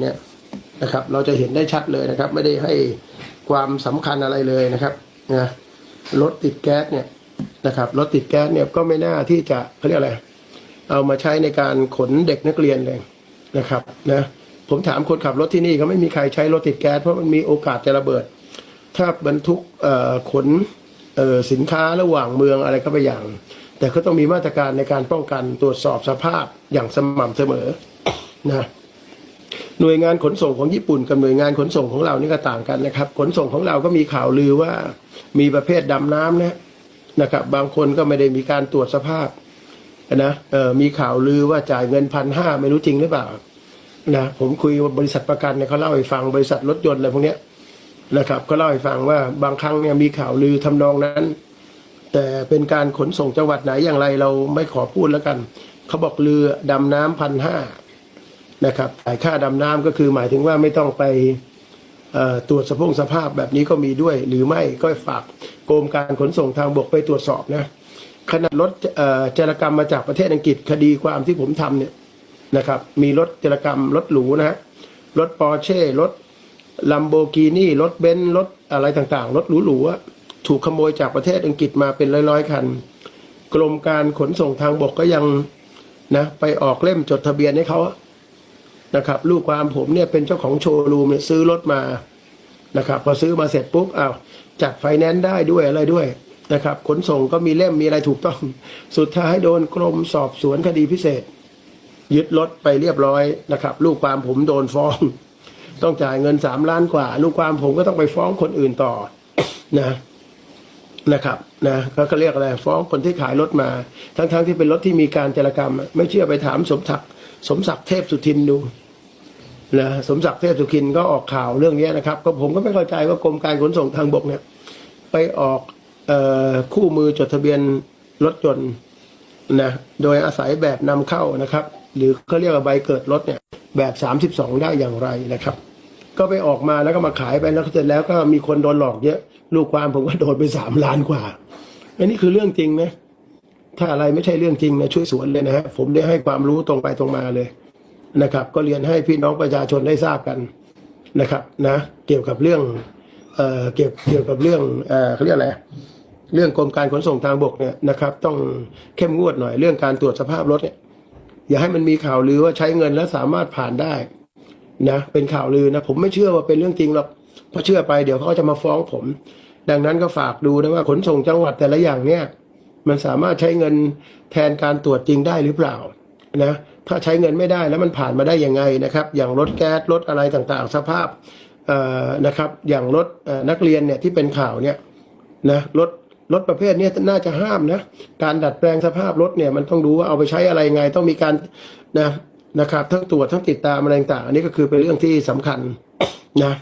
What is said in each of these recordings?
เนี่ยนะครับ เราจะเห็นได้ชัดเลยนะครับ ไม่ได้ให้ความสำคัญอะไรเลยนะครับนะรถติดแก๊สเนี่ยนะครับรถติดแก๊สเนี่ยก็ไม่น่าที่จะเขาเรียกอะไร เอามาใช้ในการขนเด็กนักเรียนเลยนะครับนะผมถามคนขับรถที่นี่เขาไม่มีใครใช้รถติดแก๊สเพราะมันมีโอกาสจะระเบิด ถ้าบรรทุกเอ่อขนเอ่อสินค้าระหว่างเมืองอะไรก็ไปอย่าง แต่ก็ต้องมีมาตรการในการป้องกันตรวจสอบสภาพอย่างสม่ำเสมอนะ หน่วยงานขนส่งของญี่ปุ่นกับหน่วยงานขนส่งของเรานี่ก็ต่างกันนะครับ ขนส่งของเราก็มีข่าวลือว่ามีประเภทดำน้ำนะนะครับ บางคนก็ไม่ได้มีการตรวจสภาพนะเออมีข่าวลือว่าจ่ายเงินพันห้าไม่รู้จริงหรือเปล่านะผมคุยกับบริษัทประกันเนี่ยเขาเล่าให้ฟังบริษัทรถยนต์อะไรพวกเนี้ยนะครับก็เล่าให้ฟังว่าบางครั้งเนี่ยมีข่าวลือทำนองนั้น แต่เป็นการขนส่งจังหวัดไหนอย่างไรเราไม่ขอพูดแล้วกันเขาบอกเรือดำน้ำพันห้า นะครับจ่ายค่าดำน้ำก็คือหมายถึงว่าไม่ต้องไปตรวจสภาพสภาพแบบนี้ก็มีด้วย หรือไม่ก็ฝากกรมการขนส่งทางบกไปตรวจสอบนะขนาดรถเจารกรรมมาจากประเทศอังกฤษคดีความที่ผมทำเนี่ยนะครับมีรถจารกรรมรถหรูนะฮะรถปอร์เช่รถลัมโบกินี่รถเบนซ์รถอะไรต่างๆ รถหรูๆถูกขโมยจากประเทศอังกฤษมาเป็นร้อยๆคัน กรมการขนส่งทางบกก็ยังนะไปออกเล่มจดทะเบียนให้เขาอะ นะครับลูกความผมเนี่ยเป็นเจ้าของโชว์รูมเนี่ยซื้อรถมานะครับพอซื้อมาเสร็จปุ๊บอ้าวจัดไฟแนนซ์ได้ด้วยอะไรด้วยนะครับ ขนส่งก็มีเล่มมีอะไรถูกต้อง สุดท้ายโดนกรมสอบสวนคดีพิเศษ ยึดรถไปเรียบร้อยนะครับ ลูกความผมโดนฟ้อง ต้องจ่ายเงินสามล้านกว่า ลูกความผมก็ต้องไปฟ้องคนอื่นต่อนะ นะครับนะเขาเรียกอะไรฟ้องคนที่ขายรถมา ทั้งๆที่เป็นรถที่มีการจารกรรม ไม่เชื่อไปถามสมศักดิ์สมศักดิ์เทพสุทินดูนะสมศักดิ์เทพสุทินก็ออกข่าวเรื่องนี้นะครับ ก็ผมก็ไม่เข้าใจว่ากรมการขนส่งทางบกเนี่ย ไปออกออคู่มือจดทะเบียนรถยนต์นะโดยอาศัยแบบนำเข้านะครับ หรือเขาเรียกว่าใบเกิดรถเนี่ยแบบ 32 ได้อย่างไรนะครับ ก็ไปออกมาแล้วก็มาขายไปแล้วเสร็จแล้วก็มีคนโดนหลอกเยอะ ลูกความผมก็โดนไปสามล้านกว่า อันนี้คือเรื่องจริงนะถ้าอะไรไม่ใช่เรื่องจริงนะช่วยสวนเลยนะฮะผมได้ให้ความรู้ตรงไปตรงมาเลยนะครับ ก็เรียนให้พี่น้องประชาชนได้ทราบกันนะครับ นะ เกี่ยวกับเรื่องเอ่อเกี่ยวเกี่ยวกับเรื่องเอ่อเขาเรียกอะไรเรื่องกรมการขนส่งทางบกเนี่ยนะครับ ต้องเข้มงวดหน่อยเรื่องการตรวจสภาพรถเนี่ยอย่าให้มันมีข่าวลือว่าใช้เงินแล้วสามารถผ่านได้ นะเป็นข่าวลือนะผมไม่เชื่อว่าเป็นเรื่องจริงหรอกเพราะเชื่อไปเดี๋ยวเขาจะมาฟ้องผม ดังนั้นก็ฝากดูนะว่าขนส่งจังหวัดแต่ละอย่างเนี่ย มันสามารถใช้เงินแทนการตรวจจริงได้หรือเปล่านะถ้าใช้เงินไม่ได้แล้วมันผ่านมาได้ยังไงนะครับ อย่างรถแก๊สรถอะไรต่างๆ สภาพเอ่อนะครับ อย่างรถนักเรียนเนี่ยที่เป็นข่าวเนี่ยนะรถรถประเภทนี้น่าจะห้ามนะ การดัดแปลงสภาพรถเนี่ยมันต้องดูว่าเอาไปใช้อะไรยังไง ต้องมีการนะ นะครับ ทั้งตรวจทั้งติดตามอะไรต่างอันนี้ก็คือเป็นเรื่องที่สำคัญนะ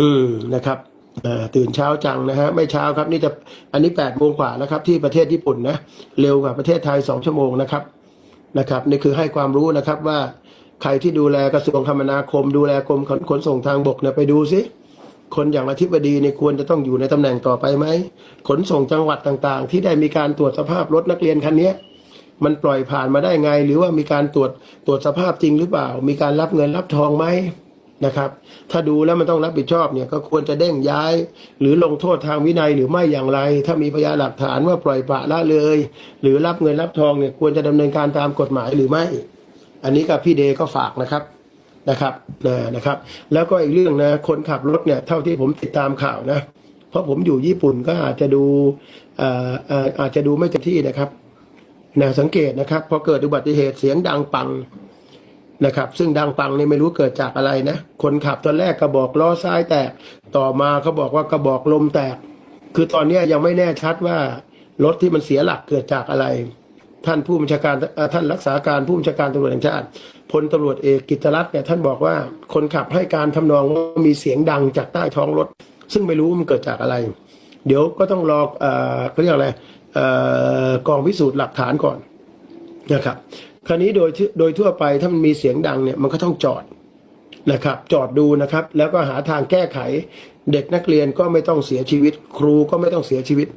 อืมนะครับตื่นเช้าจังนะฮะไม่เช้าครับ นี่จะอันนี้แปดโมงกว่านะครับ ที่ประเทศญี่ปุ่นนะเร็วกว่าประเทศไทยสองชั่วโมงนะครับนะครับ นี่คือให้ความรู้นะครับว่าใครที่ดูแลกระทรวงคมนาคม ดูแลกรมขนขนส่งทางบกเนี่ยไปดูซิคนอย่างอธิบดีเนี่ยควรจะต้องอยู่ในตำแหน่งต่อไปไหมขนส่งจังหวัดต่างๆ ที่ได้มีการตรวจสภาพรถนักเรียนคันนี้ มันปล่อยผ่านมาได้ไง หรือว่ามีการตรวจตรวจสภาพจริงหรือเปล่า มีการรับเงินรับทองไหมนะครับ ถ้าดูแล้วมันต้องรับผิดชอบเนี่ยก็ควรจะเด้งย้าย หรือลงโทษทางวินัยหรือไม่อย่างไร ถ้ามีพยานหลักฐานว่าปล่อยปละละเลย หรือรับเงินรับทองเนี่ยควรจะดำเนินการตามกฎหมายหรือไม่ อันนี้กับพี่เดก็ฝากนะครับนะครับนะนะครับ แล้วก็อีกเรื่องนะคนขับรถเนี่ยเท่าที่ผมติดตามข่าวนะ เพราะผมอยู่ญี่ปุ่นก็อาจจะดูอ่อเอ่ออาจจะดูไม่เต็มที่นะครับ นะสังเกตนะครับพอเกิดอุบัติเหตุเสียงดังปังนะครับ ซึ่งดังปังนี่ไม่รู้เกิดจากอะไรนะ คนขับตอนแรกกระบอกล้อซ้ายแตก ต่อมาเขาบอกว่ากระบอกลมแตก คือตอนนี้ยังไม่แน่ชัดว่ารถที่มันเสียหลักเกิดจากอะไร ท่านผู้บัญชาการท่านรักษาการผู้บัญชาการตำรวจแห่งชาติพลตำรวจเอกกิตรัตน์เนี่ยท่านบอกว่าคนขับให้การทำนองว่ามีเสียงดังจากใต้ท้องรถ ซึ่งไม่รู้ว่ามันเกิดจากอะไร เดี๋ยวก็ต้องรอเอ่อเขาเรียกอะไร กองพิสูจน์หลักฐานก่อนนะครับคราวนี้โดยโดยทั่วไปถ้ามันมีเสียงดังเนี่ยมันก็ต้องจอดนะครับ จอดดูนะครับ แล้วก็หาทางแก้ไข เด็กนักเรียนก็ไม่ต้องเสียชีวิต ครูก็ไม่ต้องเสียชีวิต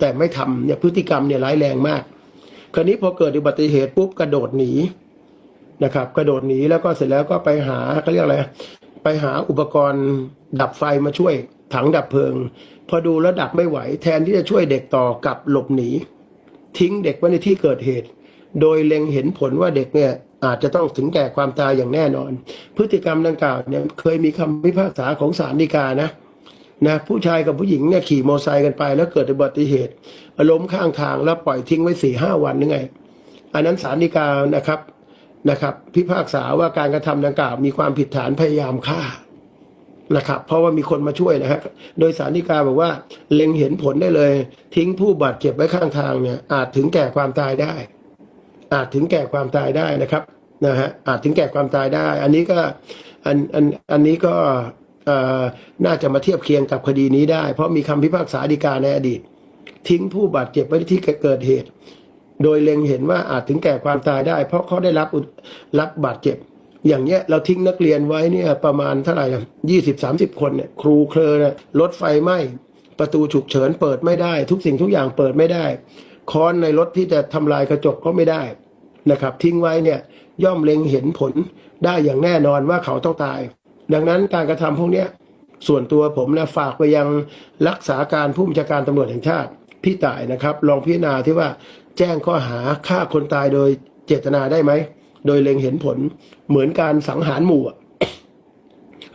แต่ไม่ทำเนี่ยพฤติกรรมเนี่ยร้ายแรงมาก คราวนี้พอเกิดอุบัติเหตุปุ๊บกระโดดหนีนะครับ กระโดดหนีแล้วก็เสร็จแล้วก็ไปหาเขาเรียกอะไร ไปหาอุปกรณ์ดับไฟมาช่วยถังดับเพลิง พอดูแล้วดับไม่ไหว แทนที่จะช่วยเด็กต่อกลับหลบหนี ทิ้งเด็กไว้ในที่เกิดเหตุ โดยเล็งเห็นผลว่าเด็กเนี่ยอาจจะต้องถึงแก่ความตายอย่างแน่นอน พฤติกรรมดังกล่าวเนี่ยเคยมีคำพิพากษาของศาลฎีกานะนะผู้ชายกับผู้หญิงเนี่ยขี่มอเตอร์ไซค์กันไป แล้วเกิดอุบัติเหตุล้มข้างทางแล้วปล่อยทิ้งไว้สี่ห้าวันนึงไง อันนั้นศาลฎีกานะครับ นะครับพิพากษาว่าการกระทำดังกล่าวมีความผิดฐานพยายามฆ่านะครับเพราะว่ามีคนมาช่วยนะฮะโดยสารนิกาบอกว่าเล็งเห็นผลได้เลย ทิ้งผู้บาดเจ็บไว้ข้างทางเนี่ยอาจถึงแก่ความตายได้ อาจถึงแก่ความตายได้นะครับนะฮะอาจถึงแก่ความตายได้ อันนี้ก็อันอันอันนี้ก็น่าจะมาเทียบเคียงกับคดีนี้ได้ เพราะมีคำพิพากษาฎีกาในอดีต ทิ้งผู้บาดเจ็บไว้ที่เกิดเหตุ โดยเล็งเห็นว่าอาจถึงแก่ความตายได้ เพราะเขาได้รับรับบาดเจ็บ อย่างเงี้ยเราทิ้งนักเรียนไว้เนี่ยประมาณเท่าไหร่ยี่สิบสามสิบคนเนี่ยครูเคลอนะรถไฟไหม้ประตูฉุกเฉินเปิดไม่ได้ ทุกสิ่งทุกอย่างเปิดไม่ได้ ค้อนในรถที่จะทำลายกระจกก็ไม่ได้นะครับ ทิ้งไว้เนี่ยย่อมเล็งเห็นผลได้อย่างแน่นอนว่าเขาต้องตาย ดังนั้นการกระทำพวกเนี้ยส่วนตัวผมนะฝากไปยังรักษาการผู้บัญชาการตำรวจแห่งชาติพี่ต่ายนะครับ ลองพิจารณาที่ว่าแจ้งข้อหาฆ่าคนตายโดยเจตนาได้ไหม โดยเล็งเห็นผลเหมือนการสังหารหมู่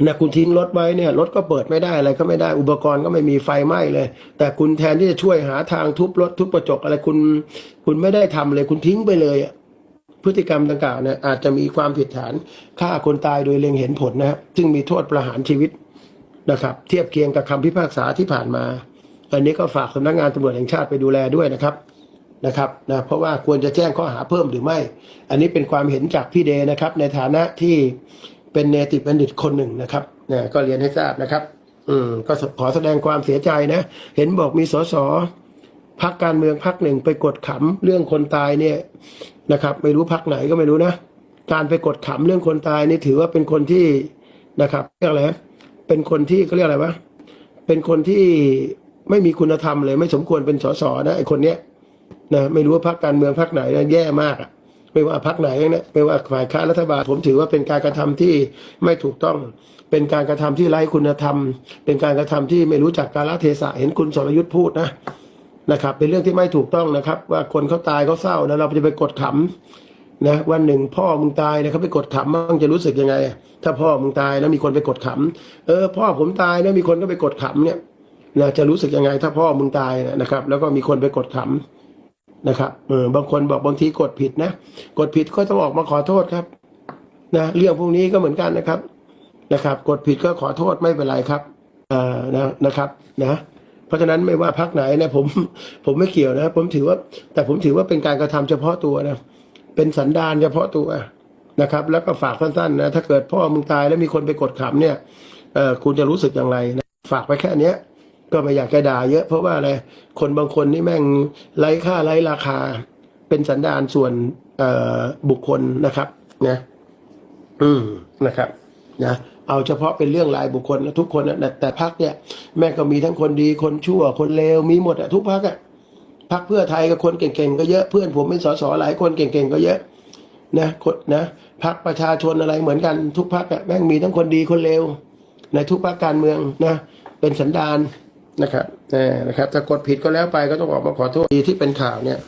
นะคุณทิ้งรถไว้เนี่ยรถก็เปิดไม่ได้อะไรก็ไม่ได้อุปกรณ์ก็ไม่มีไฟไหม้เลย แต่คุณแทนที่จะช่วยหาทางทุบรถทุบกระจกอะไรคุณ คุณไม่ได้ทำเลยคุณทิ้งไปเลยพฤติกรรมดังกล่าวเนี่ยอาจจะมีความผิดฐานฆ่าคนตายโดยเล็งเห็นผลนะครับซึ่งมีโทษประหารชีวิตนะครับ เทียบเคียงกับคำพิพากษาที่ผ่านมา อันนี้ก็ฝากสำนักงานตำรวจแห่งชาติไปดูแลด้วยนะครับ นะครับนะเพราะว่าควรจะแจ้งข้อหาเพิ่มหรือไม่ อันนี้เป็นความเห็นจากพี่เดนะครับ ในฐานะที่เป็นเนติบัณฑิตคนหนึ่งนะครับเนี่ยก็เรียนให้ทราบนะครับ อืมก็ขอแสดงความเสียใจนะ เห็นบอกมีสสพักการเมืองพักหนึ่งไปกดขำเรื่องคนตายเนี่ยนะครับ ไม่รู้พักไหนก็ไม่รู้นะ การไปกดขำเรื่องคนตายนี่ถือว่าเป็นคนที่นะครับเรียกอะไรเป็นคนที่เขาเรียกอะไรวะเป็นคนที่ไม่มีคุณธรรมเลยไม่สมควรเป็นสสนะไอคนเนี้ย นะไม่รู้ว่าพักการเมืองพักไหนนะแย่มากอะไม่ว่าพักไหนนะไม่ว่าฝ่ายค้านรัฐบาลผมถือว่าเป็นการกระทำที่ไม่ถูกต้อง เป็นการกระทำที่ไร้คุณธรรม เป็นการกระทำที่ไม่รู้จักกาลเทศะเห็นคุณสรยุทธ์พูดนะนะครับ เป็นเรื่องที่ไม่ถูกต้องนะครับ ว่าคนเขาตายเขาเศร้านะเราจะไปกดขำนะวันหนึ่งพ่อมึงตายนะเขาไปกดขำมั่งจะรู้สึกยังไง ถ้าพ่อมึงตายแล้วมีคนไปกดขำเออ พ่อผมตายแล้วมีคนก็ไปกดขำเนี่ยนะจะรู้สึกยังไง ถ้าพ่อมึงตายนะครับ แล้วก็มีคนไปกดขำ นะครับเออบางคนบอกบางทีกดผิดนะกดผิดก็ต้องออกมาขอโทษครับนะเรื่องพวกนี้ก็เหมือนกันนะครับนะครับ กดผิดก็ขอโทษไม่เป็นไรครับเอ่อนะนะครับนะเพราะฉะนั้นไม่ว่าพักไหนนะผมผมไม่เกี่ยวนะผมถือว่า แต่ผมถือว่าเป็นการกระทำเฉพาะตัวนะเป็นสันดานเฉพาะตัวนะครับ แล้วก็ฝากสั้นๆนะถ้าเกิดพ่อมึงตายแล้วมีคนไปกดขำเนี่ยเออคุณจะรู้สึกอย่างไรนะฝากไปแค่เนี้ย ก็ไม่อยากจะด่าเยอะเพราะว่าอะไรคนบางคนนี่แม่งไร้ค่าไร้ราคา เป็นสันดานส่วนเออบุคคลนะครับนะอืมนะครับนะเอาเฉพาะเป็นเรื่องรายบุคคลนะทุกคนนะแต่พักเนี่ยแม่งก็มีทั้งคนดีคนชั่วคนเลวมีหมดอะทุกพักอะพักเพื่อไทยกับคนเก่งๆก็เยอะเพื่อนผมเป็นสสหลายคนเก่งๆก็เยอะนะคนนะพักประชาชนอะไรเหมือนกันทุกพักอะแม่งมีทั้งคนดีคนเลวในทุกพักการเมืองนะเป็นสันดาน นะครับนะครับถ้ากดผิดก็แล้วไปก็ต้องออกมาขอโทษที่เป็นข่าวเนี่ย